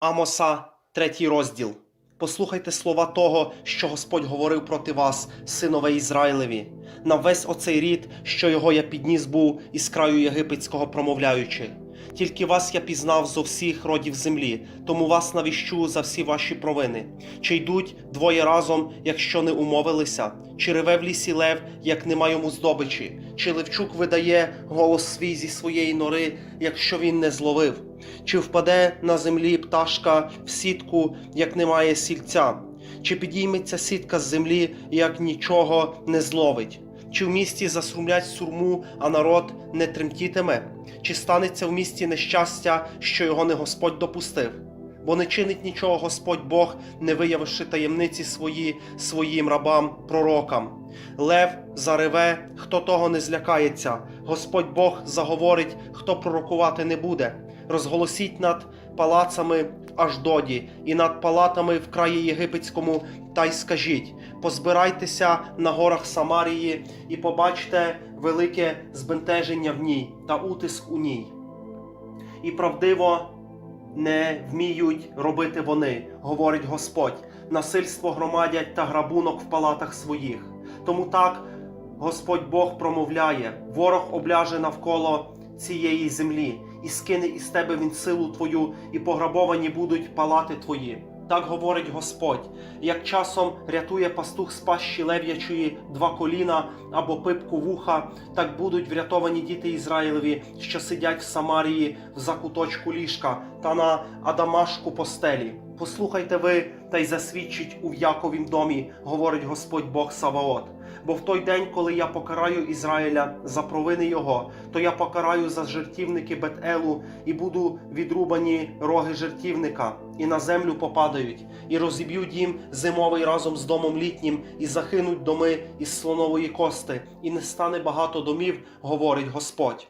Амоса, третій розділ. Послухайте слова того, що Господь говорив проти вас, синове Ізраїлеві, на весь оцей рід, що його я підніс був із краю єгипетського промовляючи. Тільки вас я пізнав зо всіх родів землі, тому вас навіщу за всі ваші провини. Чи йдуть двоє разом, якщо не умовилися, чи реве в лісі лев, як нема йому здобичі, чи левчук видає голос свій зі своєї нори, якщо він не зловив, чи впаде на землі пташка в сітку, як немає сільця, чи підійметься сітка з землі, як нічого не зловить. Чи в місті засрумлять сурму, а народ не тремтітиме? Чи станеться в місті нещастя, що його не Господь допустив? Бо не чинить нічого Господь Бог, не виявивши таємниці свої своїм рабам, пророкам. Лев зареве, хто того не злякається, Господь Бог заговорить, хто пророкувати не буде. Розголосіть над палацами в Аждоді і над палатами в краї єгипетському, та й скажіть: позбирайтеся на горах Самарії і побачте велике збентеження в ній та утиск у ній. І правдиво не вміють робити вони, говорить Господь. Насильство громадять та грабунок в палатах своїх. Тому так Господь Бог промовляє: ворог обляже навколо цієї землі, і скине із тебе він силу твою, і пограбовані будуть палати твої. Так говорить Господь, як часом рятує пастух з пащі лев'ячої два коліна або пипку вуха, так будуть врятовані діти Ізраїлеві, що сидять в Самарії в закуточку ліжка та на Адамашку постелі. Послухайте ви та й засвідчить у в'яковім домі, говорить Господь Бог Саваот. Бо в той день, коли я покараю Ізраїля за провини його, то я покараю за жертівники Бет-Елу, і буду відрубані роги жертівника, і на землю попадають, і розіб'ють дім зимовий разом з домом літнім, і захинуть доми із слонової кости, і не стане багато домів, говорить Господь.